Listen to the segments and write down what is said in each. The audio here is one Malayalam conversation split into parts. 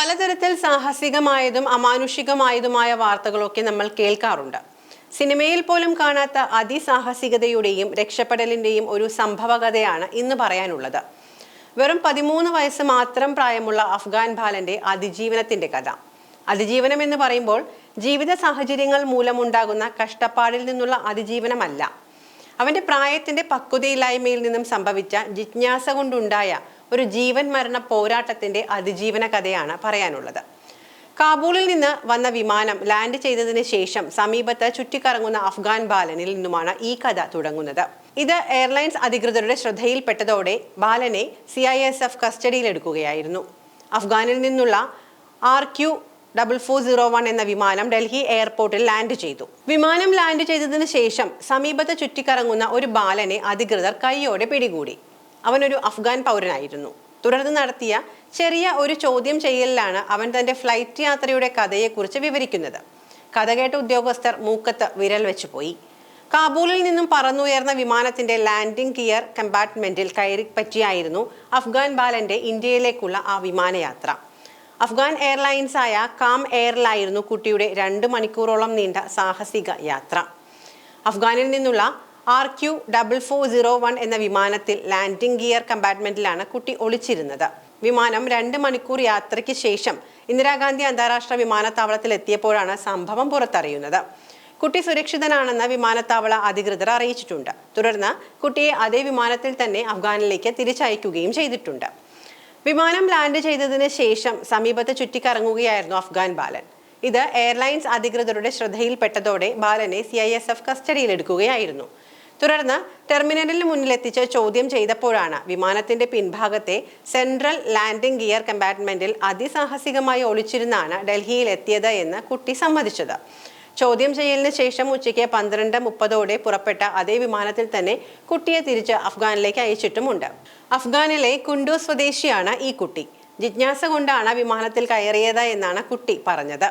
പലതരത്തിൽ സാഹസികമായതും അമാനുഷികമായതുമായ വാർത്തകളൊക്കെ നമ്മൾ കേൾക്കാറുണ്ട്. സിനിമയിൽ പോലും കാണാത്ത അതിസാഹസികതയുടെയും രക്ഷപ്പെടലിന്റെയും ഒരു സംഭവകഥയാണ് ഇന്ന് പറയാനുള്ളത്. വെറും പതിമൂന്ന് വയസ്സ് മാത്രം പ്രായമുള്ള അഫ്ഗാൻ ബാലന്റെ അതിജീവനത്തിന്റെ കഥ. അതിജീവനം എന്ന് പറയുമ്പോൾ ജീവിത സാഹചര്യങ്ങൾ മൂലമുണ്ടാകുന്ന കഷ്ടപ്പാടിൽ നിന്നുള്ള അതിജീവനമല്ല. അവന്റെ പ്രായത്തിന്റെ പക്വതയില്ലായ്മയിൽ നിന്നും സംഭവിച്ച ജിജ്ഞാസ കൊണ്ടുണ്ടായ ഒരു ജീവൻ മരണ പോരാട്ടത്തിന്റെ അതിജീവന കഥയാണ് പറയാനുള്ളത്. കാബൂളിൽ നിന്ന് വന്ന വിമാനം ലാൻഡ് ചെയ്തതിന് ശേഷം സമീപത്ത് ചുറ്റിക്കറങ്ങുന്ന അഫ്ഗാൻ ബാലനിൽ നിന്നുമാണ് ഈ കഥ തുടങ്ങുന്നത്. ഇത് എയർലൈൻസ് അധികൃതരുടെ ശ്രദ്ധയിൽപ്പെട്ടതോടെ ബാലനെ സി ഐ എസ് എഫ് കസ്റ്റഡിയിലെടുക്കുകയായിരുന്നു. അഫ്ഗാനിൽ നിന്നുള്ള R Q double four zero one എന്ന വിമാനം ഡൽഹി എയർപോർട്ടിൽ ലാൻഡ് ചെയ്തു. വിമാനം ലാൻഡ് ചെയ്തതിനു ശേഷം സമീപത്ത് ചുറ്റിക്കറങ്ങുന്ന ഒരു ബാലനെ അധികൃതർ കൈയോടെ പിടികൂടി. അവനൊരു അഫ്ഗാൻ പൗരനായിരുന്നു. തുടർന്ന് നടത്തിയ ചെറിയ ഒരു ചോദ്യം ചെയ്യലിലാണ് അവൻ തന്റെ ഫ്ലൈറ്റ് യാത്രയുടെ കഥയെക്കുറിച്ച് വിവരിക്കുന്നത്. കഥ കേട്ട ഉദ്യോഗസ്ഥർ മൂക്കത്ത് വിരൽ വെച്ച് പോയി. കാബൂളിൽ നിന്നും പറന്നുയർന്ന വിമാനത്തിന്റെ ലാൻഡിംഗ് ഗിയർ കമ്പാർട്ട്മെന്റിൽ കയറി പറ്റിയായിരുന്നു അഫ്ഗാൻ ബാലന്റെ ഇന്ത്യയിലേക്കുള്ള ആ വിമാനയാത്ര. അഫ്ഗാൻ എയർലൈൻസായ കാം എയറിലായിരുന്നു കുട്ടിയുടെ രണ്ട് മണിക്കൂറോളം നീണ്ട സാഹസിക യാത്ര. അഫ്ഗാനിൽ നിന്നുള്ള R Q double four zero one എന്ന വിമാനത്തിൽ ലാൻഡിംഗ് ഗിയർ കമ്പാർട്ട്മെന്റിലാണ് കുട്ടി ഒളിച്ചിരുന്നത്. വിമാനം രണ്ട് മണിക്കൂർ യാത്രയ്ക്ക് ശേഷം ഇന്ദിരാഗാന്ധി അന്താരാഷ്ട്ര വിമാനത്താവളത്തിൽ എത്തിയപ്പോഴാണ് സംഭവം പുറത്തറിയുന്നത്. കുട്ടി സുരക്ഷിതനാണെന്ന് വിമാനത്താവള അധികൃതർ അറിയിച്ചിട്ടുണ്ട്. തുടർന്ന് കുട്ടിയെ അതേ വിമാനത്തിൽ തന്നെ അഫ്ഗാനിലേക്ക് തിരിച്ചയക്കുകയും ചെയ്തിട്ടുണ്ട്. വിമാനം ലാൻഡ് ചെയ്തതിന് ശേഷം സമീപത്ത് ചുറ്റിക്കറങ്ങുകയായിരുന്നു അഫ്ഗാൻ ബാലൻ. ഇത് എയർലൈൻസ് അധികൃതരുടെ ശ്രദ്ധയിൽപ്പെട്ടതോടെ ബാലനെ സി ഐ എസ് എഫ് കസ്റ്റഡിയിലെടുക്കുകയായിരുന്നു തുടർന്ന് ടെർമിനലിന് മുന്നിലെത്തിച്ച് ചോദ്യം ചെയ്തപ്പോഴാണ് വിമാനത്തിന്റെ പിൻഭാഗത്തെ സെൻട്രൽ ലാൻഡിംഗ് ഗിയർ കമ്പാർട്ട്മെന്റിൽ അതിസാഹസികമായി ഒളിച്ചിരുന്നാണ് ഡൽഹിയിൽ എത്തിയത് എന്ന് കുട്ടി സമ്മതിച്ചത്. ചോദ്യം ചെയ്യലിന് ശേഷം ഉച്ചയ്ക്ക് പന്ത്രണ്ട് മുപ്പതോടെ പുറപ്പെട്ട അതേ വിമാനത്തിൽ തന്നെ കുട്ടിയെ തിരിച്ച് അഫ്ഗാനിലേക്ക് അയച്ചിട്ടുമുണ്ട്. അഫ്ഗാനിലെ കുണ്ടു സ്വദേശിയാണ് ഈ കുട്ടി. ജിജ്ഞാസ കൊണ്ടാണ് വിമാനത്തിൽ കയറിയത് എന്നാണ് കുട്ടി പറഞ്ഞത്.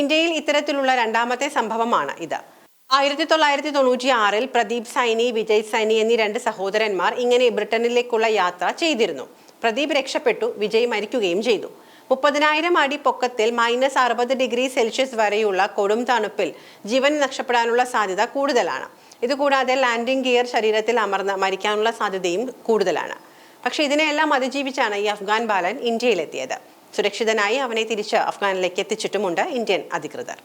ഇന്ത്യയിൽ ഇത്തരത്തിലുള്ള രണ്ടാമത്തെ സംഭവമാണ് ഇത്. ആയിരത്തി തൊള്ളായിരത്തി തൊണ്ണൂറ്റി ആറിൽ പ്രദീപ് സൈനി വിജയ് സൈനി എന്നീ രണ്ട് സഹോദരന്മാർ ഇങ്ങനെ ബ്രിട്ടനിലേക്കുള്ള യാത്ര ചെയ്തിരുന്നു. പ്രദീപ് രക്ഷപ്പെട്ടു വിജയ് മരിക്കുകയും ചെയ്തു. മുപ്പതിനായിരം അടി പൊക്കത്തിൽ മൈനസ് അറുപത് ഡിഗ്രി സെൽഷ്യസ് വരെയുള്ള കൊടും തണുപ്പിൽ ജീവൻ നഷ്ടപ്പെടാനുള്ള സാധ്യത കൂടുതലാണ്. ഇതുകൂടാതെ ലാൻഡിംഗ് ഗിയർ ശരീരത്തിൽ അമർന്ന് മരിക്കാനുള്ള സാധ്യതയും കൂടുതലാണ്. പക്ഷേ ഇതിനെയെല്ലാം അതിജീവിച്ചാണ് ഈ അഫ്ഗാൻ ബാലൻ ഇന്ത്യയിലെത്തിയത്. സുരക്ഷിതനായി അവനെ തിരിച്ച് അഫ്ഗാനിലേക്ക് എത്തിച്ചിട്ടുമുണ്ട് ഇന്ത്യൻ അധികൃതർ.